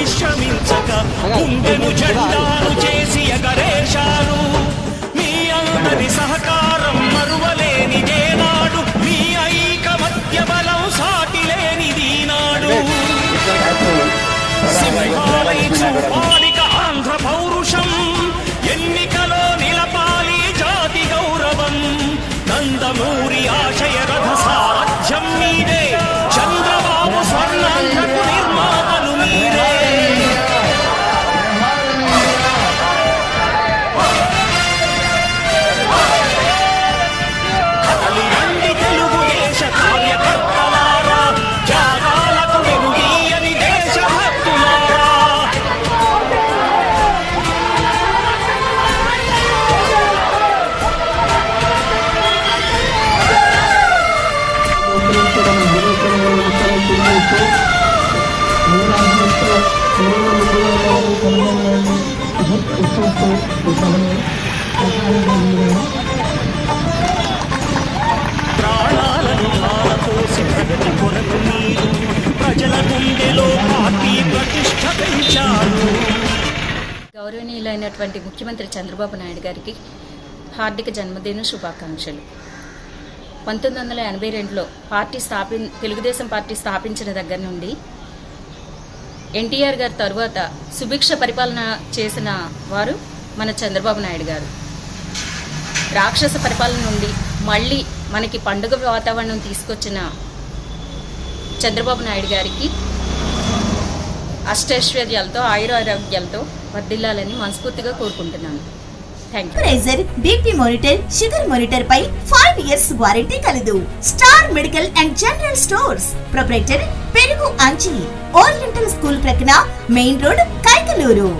పరిశ్రమించక గుండెను జెండాను చేసి ఎగరేశారు మీ అందరి సహకారం మరువలేనిదేనాడు మీ ఐకమత్య బలం సాటిలేనిదీనాడు సింహాలై చూపాలిక ఆంధ్ర పౌరుషం ఎన్నికలో నిలపాలి జాతి గౌరవం నందమూరి ఆశయ రథ సారథ్యం ప్రాణాలను కొరకు మీరు ప్రజల గుండెలో పార్టీ ప్రతిష్ట పెంచారు గౌరవనీయులైనటువంటి ముఖ్యమంత్రి చంద్రబాబు నాయుడు గారికి హార్దిక జన్మదిన శుభాకాంక్షలు. పంతొమ్మిది వందల ఎనభై రెండులో పార్టీ స్థాపి తెలుగుదేశం పార్టీ స్థాపించిన దగ్గర నుండి ఎన్టీఆర్ గారి తరువాత సుభిక్ష పరిపాలన చేసిన వారు మన చంద్రబాబు నాయుడు గారు. రాక్షస పరిపాలన నుండి మళ్ళీ మనకి పండుగ వాతావరణం తీసుకొచ్చిన చంద్రబాబు నాయుడు గారికి అష్టైశ్వర్యాలతో ఆయురారోగ్యాలతో వర్ధిల్లాలని మనస్ఫూర్తిగా కోరుకుంటున్నాను. Thank pressure BP monitor sugar monitor పై ఫైవ్ ఇయర్స్ వారంటీ కలదు. Star medical and general stores proprietor పెరుగు అంచి ఓరియంటల్ స్కూల్ ప్రక్కన మెయిన్ రోడ్ కైకలూరు